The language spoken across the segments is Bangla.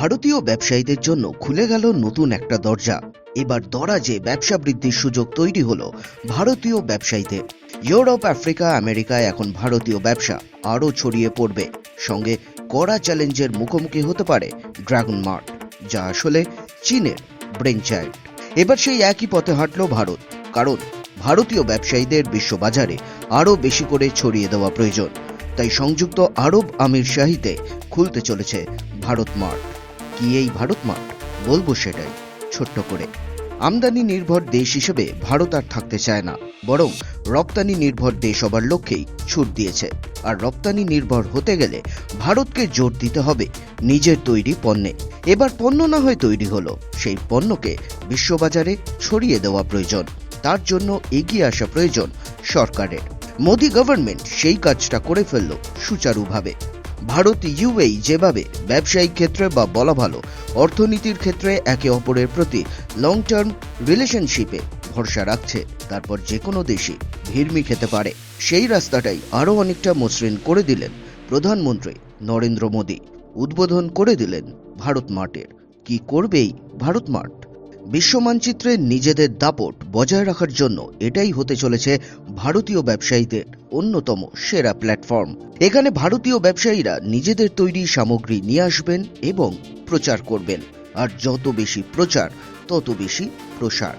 ভারতীয় ব্যবসায়ীদের জন্য খুলে গেল নতুন একটা দরজা। এবার দরাজে ব্যবসা বৃদ্ধির সুযোগ তৈরি হলো ভারতীয় ব্যবসায়ীদের ইউরোপ, আফ্রিকা, আমেরিকায় এখন ভারতীয় ব্যবসা আরও ছড়িয়ে পড়বে। সঙ্গে কড়া চ্যালেঞ্জের মুখোমুখি হতে পারে ড্রাগন মার্ট, যা আসলে চীনের ব্রেন চাইল্ড এবার সেই একই পথে হাঁটল ভারত, কারণ ভারতীয় ব্যবসায়ীদের বিশ্ববাজারে আরও বেশি করে ছড়িয়ে দেওয়া প্রয়োজন। তাই সংযুক্ত আরব আমির শাহিতে খুলতে চলেছে ভারত মার্ট। কি এই ভারত মার্ট বলব সেটাই, ছোট্ট করে। আমদানি নির্ভর দেশ হিসেবে ভারত আর থাকতে চায় না, বরং রপ্তানি নির্ভর দেশ হবার লক্ষ্যেই ছুট দিয়েছে। আর রপ্তানি নির্ভর হতে গেলে ভারতকে জোর দিতে হবে নিজের তৈরি পণ্যে। এবার পণ্য না হয় তৈরি হলো, সেই পণ্যকে বিশ্ববাজারে ছড়িয়ে দেওয়া প্রয়োজন। তার জন্য এগিয়ে আসা প্রয়োজন সরকারের। মোদি গভর্নমেন্ট সেই কাজটা করে ফেলল সুচারুভাবে। ভারত ইউএই যেভাবে ব্যবসায়িক ক্ষেত্রে বা বলা ভালো, অর্থনীতির ক্ষেত্রে একে অপরের প্রতি লং টার্ম রিলেশনশিপে ভরসা রাখছে। তারপর যে কোনো দেশই ভিড়মি খেতে পারে। সেই রাস্তাটাই আরও অনেকটা মসৃণ করে দিলেন প্রধানমন্ত্রী নরেন্দ্র মোদী। উদ্বোধন করে দিলেন ভারত মার্টের। কি করবেই ভারত মার্ট? বিশ্ব মানচিত্রে নিজেদের দাপট বজায় রাখার জন্য এটাই হতে চলেছে ভারতীয় ব্যবসায়ীদের অন্যতম সেরা প্ল্যাটফর্ম। এখানে ভারতীয় ব্যবসায়ীরা নিজেদের তৈরি সামগ্রী নিয়ে আসবেন এবং প্রচার করবেন। আর যত বেশি প্রচার, তত বেশি প্রসার।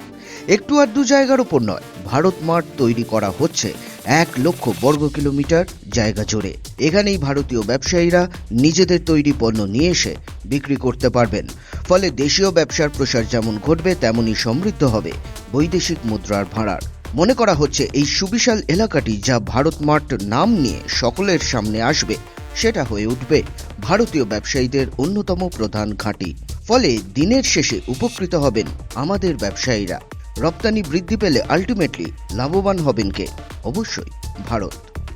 একটু আর দু জায়গার ওপর নয়, ভারত মার্ট তৈরি করা হচ্ছে এক লক্ষ বর্গ কিলোমিটার জায়গা জুড়ে। এখানেই ভারতীয় ব্যবসায়ীরা নিজেদের তৈরি পণ্য নিয়ে এসে বিক্রি করতে পারবেন। ফলে দেশীয় ব্যবসার প্রসার যেমন ঘটবে, তেমনই সমৃদ্ধ হবে বৈদেশিক মুদ্রার ভাড়ার। মনে করা হচ্ছে, এই সুবিশাল এলাকাটি যা ভারত মার্ট নাম নিয়ে সকলের সামনে আসবে, সেটা হয়ে উঠবে ভারতীয় ব্যবসায়ীদের অন্যতম প্রধান ঘাঁটি। ফলে দিনের শেষে উপকৃত হবেন আমাদের ব্যবসায়ীরা। রপ্তানি বৃদ্ধি পেলে আলটিমেটলি লাভবান হবেন কে? অবশ্যই ভারত।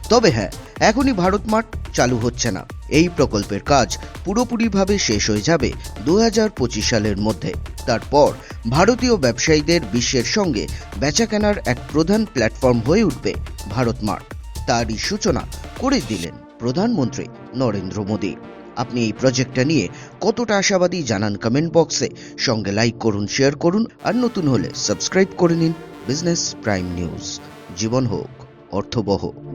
তবে হ্যাঁ এখনই ভারত মার্ট চালু হচ্ছে না। এই প্রকল্পের কাজ পুরোপুরিভাবে শেষ হয়ে যাবে দু হাজার পঁচিশ সালের মধ্যে। তারপর ভারতীয় ব্যবসায়ীদের বিশ্বের সঙ্গে বেচাকেনার এক প্রধান প্ল্যাটফর্ম হয়ে উঠবে ভারত মার্ট। তারই সূচনা করে দিলেন প্রধানমন্ত্রী নরেন্দ্র মোদী। আপনি এই প্রজেক্টটা নিয়ে কতটা আশাবাদী জানান কমেন্ট বক্সে। সঙ্গে লাইক করুন, শেয়ার করুন, আর নতুন হলে সাবস্ক্রাইব করে নিন বিজনেস প্রাইম নিউজ। জীবন হোক, অর্থবহ।